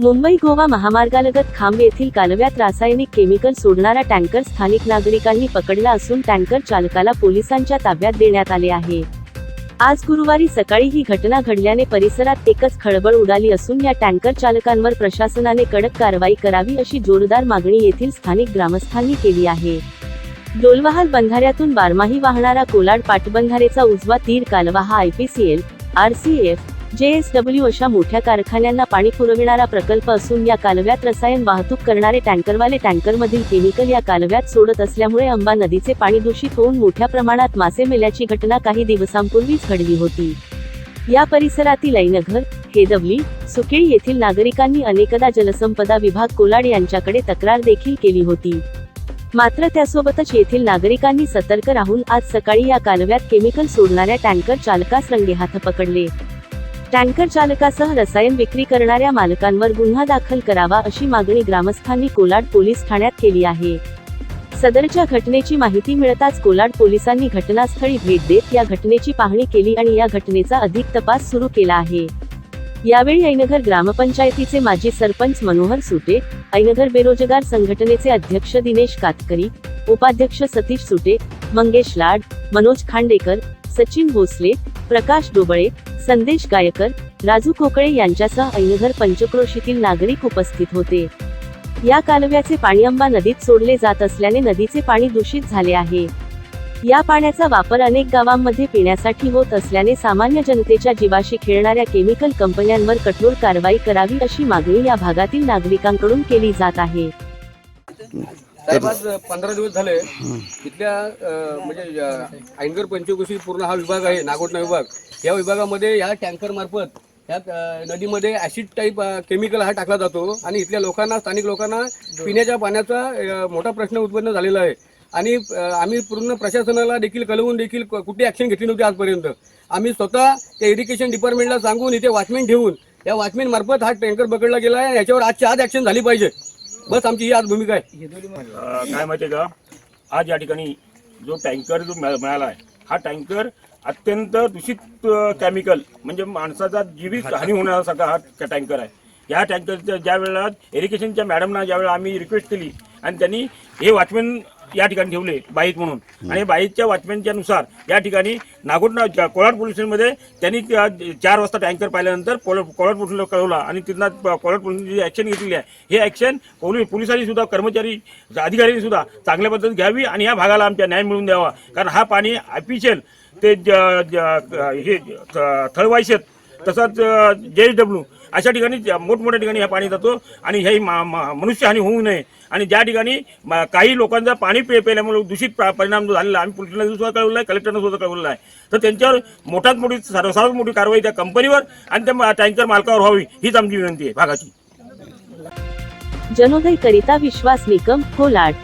मुंबई गोवा महामार्गालगत खांब येथील कालव्यात रासायनिक केमिकल सोडणारा टँकर स्थानिक नागरिकांनी पकडला असून टँकर चालकाला पोलिसांच्या ताब्यात देण्यात आले आहे. आज गुरुवारी सकाळी ही घटना घडल्याने परिसरात एकच खळबळ उडाली असून या टँकर चालकांवर प्रशासनाने कडक कारवाई करावी अशी जोरदार मागणी येथील स्थानिक ग्रामस्थांनी केली आहे. डोलवाहाल बंधाऱ्यातून बारमाही वाहणारा कोलाड पाटबंधारेचा उजवा तीर कालवा हा आयपीसीएल आरसीएफ जेएसडब्ल्यू अशा मोठ्या कारखान्यांना पाणी पुरविणारा प्रकल्प असून या कालव्यात रसायन वाहतूक करणारे टँकरवाले टँकरमधील केमिकल या कालव्यात सोडत असल्यामुळे अंबा नदीचे पाणी दूषित होऊन मोठ्या प्रमाणात मासे मेल्याची घटना काही दिवसांपूर्वीच घडली होती. या परिसरातील ऐनघर हेदवली सुकेळी येथील नागरिकांनी अनेकदा जलसंपदा विभाग कोलाड यांच्याकडे तक्रार देखील केली होती. मात्र त्यासोबतच येथील नागरिकांनी सतर्क राहून आज सकाळी या कालव्यात केमिकल सोडणाऱ्या टँकर चालकास रंगेहात पकडले. टँकर चालकासह रसायन विक्री करणाऱ्या मालकांवर गुन्हा दाखल करावा अशी मागणी ग्रामस्थांनी कोलाड पोलीस ठाण्यात केली आहे. सदरच्या घटनेची माहिती मिळताच कोलाड पोलिसांनी घटनास्थळी भेट देत या घटनेची पाहणी केली आणि या घटनेचा अधिक तपास सुरू केला आहे. यावेळी ऐनगर ग्रामपंचायतीचे माजी सरपंच मनोहर सुटे ऐनगर बेरोजगार संघटनेचे अध्यक्ष दिनेश कातकरी उपाध्यक्ष सतीश सुटे मंगेश लाड मनोज खांडेकर सचिन भोसले प्रकाश डोबळे संदेश गायकर राजू कोकळे यांच्यासह ऐनघर पंचक्रोशीतील नागरिक उपस्थित होते. या कालव्याचे पाणी अंबा नदीत सोडले जात असल्याने नदीचे पाणी दूषित झाले आहे. या पाण्याचा वापर अनेक गावांमध्ये पिण्यासाठी होत असल्याने सामान्य जनतेच्या जीवाशी खेळणाऱ्या केमिकल कंपन्यांवर कठोर कारवाई करावी अशी मागणी या भागातील नागरिकांकडून केली जात आहे. साहेब आज पंधरा दिवस झाले. इथल्या अं, म्हणजे अं, ऐनगर पंचकोशी पूर्ण हा विभाग आहे नागोठणा विभाग. या विभागामध्ये या टँकर मार्फत या अं, नदीमध्ये ऍसिड टाईप केमिकल हा टाकला जातो आणि इथल्या लोकांना स्थानिक लोकांना पिण्याच्या पाण्याचा अं, मोठा प्रश्न उत्पन्न झालेला आहे. आणि अं, आम्ही पूर्ण प्रशासनाला देखील कळवून देखील क- कुठली ऍक्शन घेतली नव्हती आजपर्यंत. आम्ही स्वतः त्या इरिगेशन डिपार्टमेंटला सांगून इथे वॉचमॅन ठेवून या वॉचमॅन मार्फत हा टँकर पकडला गेला आहे याच्यावर आजची आज ऍक्शन झाली पाहिजे. बस आमची ही आज भूमिका आहे. अ, काय माहिती आहे का? आज या ठिकाणी जो टँकर जो मिळा- मिळाला आहे हा टँकर अत्यंत दूषित केमिकल म्हणजे माणसाचा जीवित हानी होण्यासारखा हा ट- टँकर आहे. या टँकरच्या ज्या वेळेला इरिगेशनच्या मॅडमना ज्यावेळेला आम्ही रिक्वेस्ट केली आणि त्यांनी हे वॉचमॅन या ठिकाणी ठेवले बाईत म्हणून. आणि बाईतच्या वॉचमॅनच्या नुसार या ठिकाणी नागोटना ज्या- कोलाड पोलीस स्टेशनमध्ये त्यांनी त्या चार वाजता टँकर पाहिल्यानंतर कोलाड कोलाड पोलिसला कळवला आणि तिथनं प- कोलाड पोलिसांनी जी ॲक्शन घेतलेली आहे हे ॲक्शन पोलीस पोलिसांनी सुद्धा कर्मचारी अधिकाऱ्यांनी सुद्धा चांगल्या पद्धतीने घ्यावी आणि या भागाला आमच्या न्याय मिळवून द्यावा. कारण हा पाणी ऑफिशियल ते हे थळवायशेत तसंच जे एस डब्ल्यू अशा ठिकाणी मोठमोठ्या ठिकाणी हा पाणी जातो आणि हे मा- मा- मनुष्यहानी होऊ नये. आणि ज्या ठिकाणी काही लोकांचा पाणी पे पेल्यामुळे दूषित परिणाम जो झालेला आम्ही पोलिसांना सुद्धा कळवलं आहे कलेक्टरनं सुद्धा कळवलं आहे. तर त्यांच्यावर मोठ्यात मोठी सर्व सर्वात मोठी कारवाई त्या कंपनीवर आणि त्या टँकर मालकावर व्हावी हीच आमची विनंती आहे भागाची. जनोदय करिता विश्वास निकम कोलाड